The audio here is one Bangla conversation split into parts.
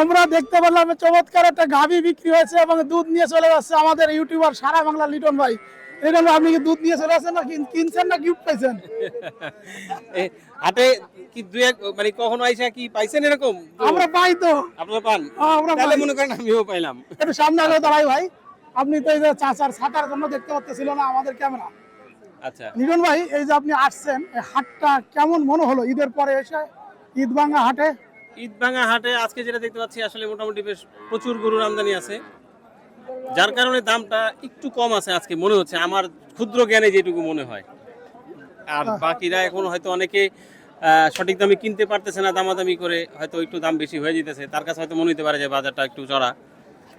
আমরা দেখতে পেলাম চমৎকার একটা গাভি বিক্রি হয়েছে এবং দুধ নিয়ে চলে যাচ্ছে আমাদের ইউটিউবার সারা বাংলা লিটন ভাই। লিটন ভাই আপনি কি দুধ নিয়ে চলে আসছেন না কিন- কিনছেন না গিফট পাইছেন? হাটে কি দুই এক মানে কখনো আইসা কি পাইছেন এরকম? আমরা পাই তো। আপনারা পান? হ্যাঁ, আমরা তাহলে। মনে করেন আমিও পাইলাম। একটু সামনে আগে দাঁড়াই ভাই। আপনি তো এই যে চাচার ছাতার জন্য দেখতে পাচ্ছিল না আমাদের ক্যামেরা। আচ্ছা। লিটন ভাই এই যে আপনি আসছেন এই হাটটা কেমন মনে হলো ঈদের পরে এসে? ঈদ ভাঙ্গা হাটে? ঈদ ভাঙা হাটে আজকে যেটা দেখতে পাচ্ছি আসলে মোটামুটি বেশ প্রচুর গরুর আমদানি আছে। যার কারণে দামটা একটু কম আছে আজকে মনে হচ্ছে। আমার ক্ষুদ্র জ্ঞানে যেটুকু মনে হয়। আর বাকিরা এখন হয়তো অনেকে সঠিক দামে কিনতে পারতেছে না দামাদামি করে হয়তো একটু দাম বেশি হয়ে যেতেছে। তার কাছে হয়তো মনে হতে পারে যে বাজারটা একটু চড়া।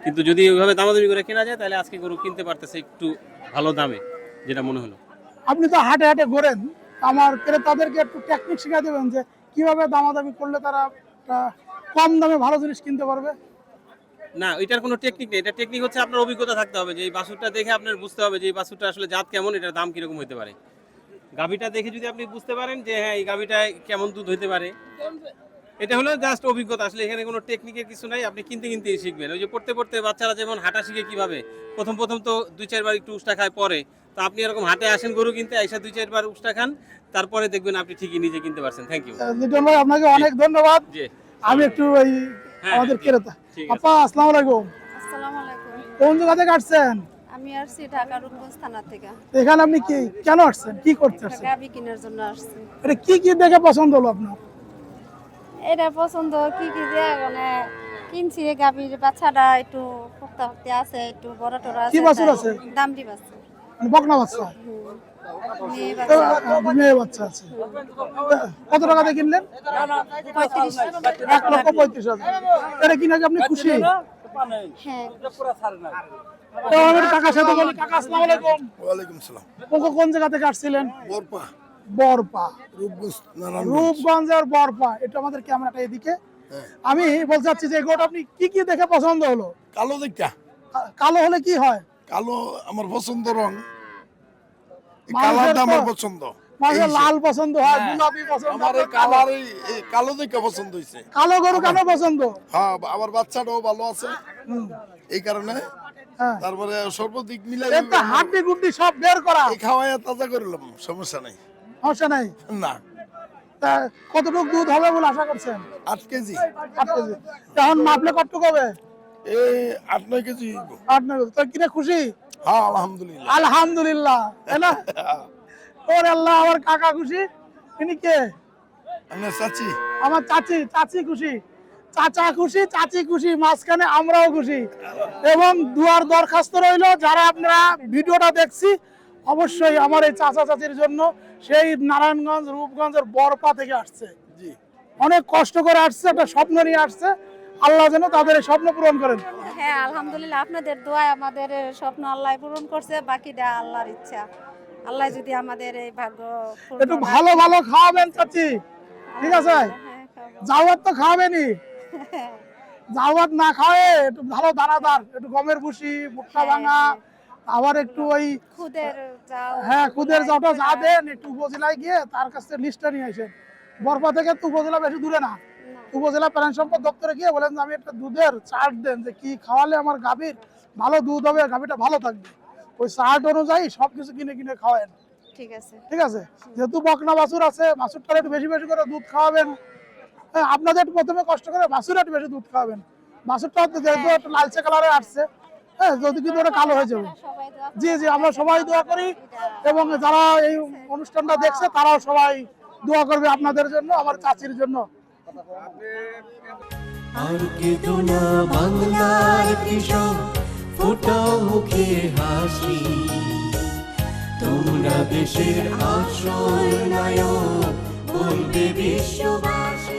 কিন্তু যদি ওইভাবে দামাদামি করে কেনা যায় তাহলে আজকে গরু কিনতে পারতেছে একটু ভালো দামে যেটা মনে হলো। আপনি তো হাটে হাটে ঘোরেন। আমার ক্রেতাদেরকে একটু টেকনিক শিখা দেবেন যে কীভাবে দামাদামি করলে তারা একটা কম দামে ভালো জিনিস কিনতে পারবে। না, এটার কোনো টেকনিক নেই। এটা টেকনিক হচ্ছে আপনার অভিজ্ঞতা থাকতে হবে, যে এই বাছুরটা দেখে আপনার বুঝতে হবে যে এই বাছুরটা আসলে জাত কেমন, এটার দাম কীরকম হতে পারে। গাভিটা দেখে যদি আপনি বুঝতে পারেন যে হ্যাঁ এই গাভিটায় কেমন দুধ হতে পারে। এটা হলো জাস্ট অভিজ্ঞতা, আসলে এখানে কোনো টেকনিকের কিছু নাই, আপনি কিনতে কিনতেই শিখবেন। ওই যে পড়তে পড়তে বাচ্চারা যেমন হাঁটা শিখে কীভাবে, প্রথম প্রথম তো দুই চারবার একটু উষ্টা খায় পরে তো আপনি এরকম হাটে আসেন গরু কিনতে আইসা দুই চারবার উষ্টা খান তারপরে দেখবেন আপনি ঠিকই নিজে কিনতে পারছেন। থ্যাংক ইউ লিটন ভাই আপনাকে অনেক ধন্যবাদ। জি। আমি একটু ওই হ্যাঁ, আমাদের ক্রেতা। আপা আসসালামু আলাইকুম। আসসালামু আলাইকুম। কোন জায়গা থেকে আসছেন আমি আসছি ঢাকা রূপগঞ্জ থানা থেকে। এখানে আপনি কি কেন আসছেন? কি করতে আসছেন? গাবি কেনার জন্য আসছি। এটা কি কি দেখে পছন্দ হলো আপনার? এটা পছন্দ কি কি যে মানে কিনছি গাবির বাচ্চাটা একটু ফুক্তা ফুক্তি আছে একটু বড় টড় আছে কি বাছুর আছে? দামড়ি মানে বকনা বাচ্চা। মেয়ে আছে। কত টাকা দিয়ে কিনলেন? এক লক্ষ পঁয়ত্রিশ হাজার। এটা কিনে কি আপনি খুশি? হ্যাঁ। তো আমি একটু সাথে বলি কাকা আসসালামু আলাইকুম। ওয়ালাইকুম সালাম কোন কোন জায়গা থেকে আসছিলেন? বরপা। বরপা। রূপগঞ্জ রূপগঞ্জের বরপা। এটা আমাদের ক্যামেরাটা এদিকে। হ্যাঁ। আমি বলতে চাচ্ছি যে গোটা আপনি কি কি দেখে পছন্দ হলো? কালো দেখা কা- কালো হলে কি হয়? কালো আমার পছন্দ রং। কালারটা আমার পছন্দ। লাল পছন্দ হয় গোলাপি পছন্দ আমার এই আপনার কালো। কালার এই কালো দেখা পছন্দ হয়েছে কালো গরু কেন পছন্দ? হ্যাঁ আমার বাচ্চাটাও ভালো আছে। এই কারণে হ্যাঁ। তারপরে সর্বদিক মিলাই একটা হাড্ডি গুড্ডি সব বের করা। এই খাওয়াইয়া তাজা করলাম সমস্যা নাই। সমস্যা নাই? না। কতটুকু দুধ হবে বলে আশা করছেন? আট কেজি। আট কেজি। এখন মাপলে কতটুকু হবে? এই কেজি। তো কিনে খুশি? হ্যাঁ আলহামদুলিল্লাহ। আলহামদুলিল্লাহ তাই না? ওর আল্লাহ আমার কাকা খুশি? ইনি কে? আমি চাচ্ছি আমার চাচি চাচি খুশি। চাচা খুশি চাচি খুশি মাঝখানে আমরাও খুশি। এবং দুয়ার দরখাস্ত রইল যারা আপনারা ভিডিওটা দেখছি অবশ্যই আমার এই চাচা চাচির জন্য সেই নারায়ণগঞ্জ রূপগঞ্জের বরপা থেকে আসছে। জি। অনেক কষ্ট করে আসছে একটা স্বপ্ন নিয়ে আসছে। আল্লাহ যেন তাদের স্বপ্ন পূরণ করেন। হ্যাঁ আলহামদুলিল্লাহ আপনাদের দোয়ায় আমাদের স্বপ্ন আল্লাহ পূরণ করছে বাকিটা আল্লাহর ইচ্ছা। আল্লাহ যদি আমাদের এই ভাগ্য একটু ভালো ভালো খাওয়াবেন চাচি। ঠিক আছে? হ্যাঁ, খাব। জাওয়াত তো খাওয়াবেনি জাওয়াত না খাওয়ায় একটু ভালো দানাদার একটু গমের ভুসি ভুট্টা ভাঙা আবার একটু ওই খুদের হ্যাঁ খুদের যাওটা যা দেন একটু উপজেলায় গিয়ে তার কাছ থেকে লিস্টটা নিয়ে আসেন। বরপা থেকে তো উপজেলা বেশি দূরে না। উপজেলা প্রাণ সম্পদ দপ্তরে গিয়ে বলেন আমি একটা দুধের চার্ট দেন যে কি খাওয়ালে আমার গাভীর ভালো দুধ হবে গাভীটা ভালো থাকবে। ওই চার্ট অনুযায়ী সব কিছু কিনে কিনে খাওয়ান ঠিক আছে। ঠিক আছে? যেহেতু বকনা বাছুর আছে বাছুরটা একটু বেশি বেশি করে দুধ খাওয়াবেন। হ্যাঁ আপনাদের প্রথমে কষ্ট করে বাছুর একটু বেশি দুধ খাওয়াবেন। বাছুরটা যেহেতু একটু লালচে কালারে আসছে হ্যাঁ যদি কিন্তু ওটা কালো হয়ে যাবে। জি জি আমরা সবাই দোয়া করি এবং যারা এই অনুষ্ঠানটা দেখছে তারাও সবাই দোয়া করবে আপনাদের জন্য আমার চাচির জন্য। আর না বাংলার কৃষক মুখে হাসি। দেশের আশ্রয় নায়ক বলবে বিশ্ববাসী।